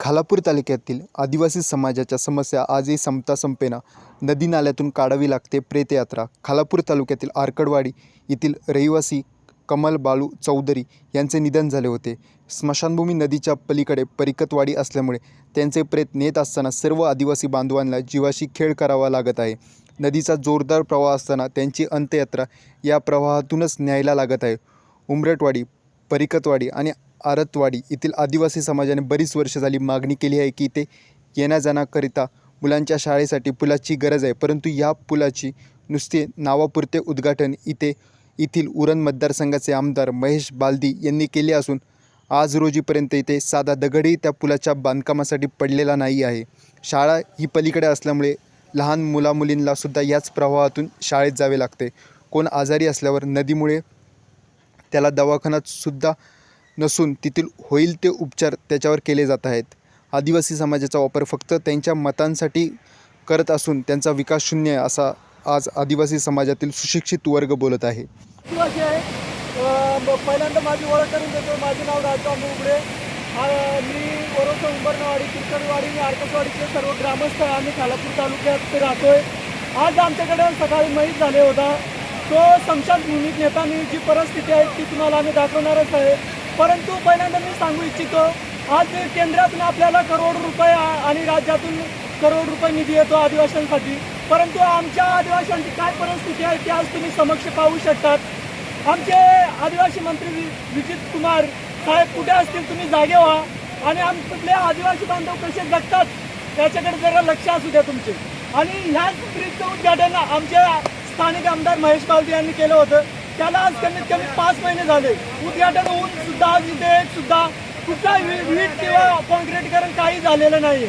खालापूर तालुक्यातील आदिवासी समाजाच्या समस्या आजही संपता संपेना. नदी नाल्यातून काढावी लागते प्रेतयात्रा. खालापूर तालुक्यातील आरकडवाडी येथील रहिवासी कमल बाळू चौधरी यांचे निधन झाले होते. स्मशानभूमी नदीच्या पलीकडे परिकतवाडी असल्यामुळे त्यांचे प्रेत नेत असताना सर्व आदिवासी बांधवांना जीवाशी खेळ करावा लागत आहे. नदीचा जोरदार प्रवाह असताना त्यांची अंत्ययात्रा या प्रवाहातूनच न्यायला लागत आहे. उमरटवाडी परिकतवाडी आणि आरतवाडी येथील आदिवासी समाजाने बरीच वर्ष झाली मागणी केली आहे की ते येण्याजाण्याकरिता मुलांच्या शाळेसाठी पुलाची गरज आहे. परंतु या पुलाची नुसते नावापुरते उद्घाटन इथे येथील उरण मतदारसंघाचे आमदार महेश बालदी यांनी केले असून आज रोजीपर्यंत इथे साधा दगडही त्या पुलाच्या बांधकामासाठी पडलेला नाही आहे. शाळा ही पलीकडे असल्यामुळे लहान मुलामुलींलासुद्धा याच प्रवाहातून शाळेत जावे लागते. कोण आजारी असल्यावर नदीमुळे त्याला दवाखान्यातसुद्धा नसून तेथील होईल ते उपचार त्याच्यावर केले जात आहेत. आदिवासी समाजाचा वापर फक्त त्यांच्या मतांसाठी करत असून त्यांचा विकास शून्य असा आज आदिवासी समाजातील सुशिक्षित वर्ग बोलत आहे. आहे. पहिल्यांदा माझी ओळख करून देतो. माझे नाव राजराम उघडे मी वरोसा उंबरनवाडी किरकरवाडी आणि आरकसवाडीचे सर्व ग्रामस्थ आम्ही खालापूर तालुक्यात राहतोय. आज आमच्याकडे सकाळी माहीत झाले होता. तो भूमीत नेतानी जी परिस्थिती आहे ती तुम्हाला आम्ही दाखवणारच आहे. परंतु पहिल्यांदा मी सांगू इच्छितो आज केंद्रातून आपल्याला करोड रुपये आणि राज्यातून करोड रुपये निधी येतो आदिवासींसाठी. परंतु आमच्या आदिवासींची काय परिस्थिती आहे ती आज तुम्ही समक्ष पाहू शकतात. आमचे आदिवासी मंत्री वि- विजित कुमार साहेब कुठे असतील तुम्ही जागे व्हा. आणि आमचे आदिवासी बांधव कसे जगतात त्याच्याकडे जरा लक्ष असू द्या तुमचे. आणि ह्याच ब्रिजचं उद्घाटन आमच्या स्थानिक आमदार महेश बालदी यांनी केलं होतं. त्याला आज कमीत कमी पाच महिने झाले. उद्घाटन होऊन सुद्धा आज इथे सुद्धा कुठला वीट किंवा कॉन्क्रीटकरण काही झालेलं नाही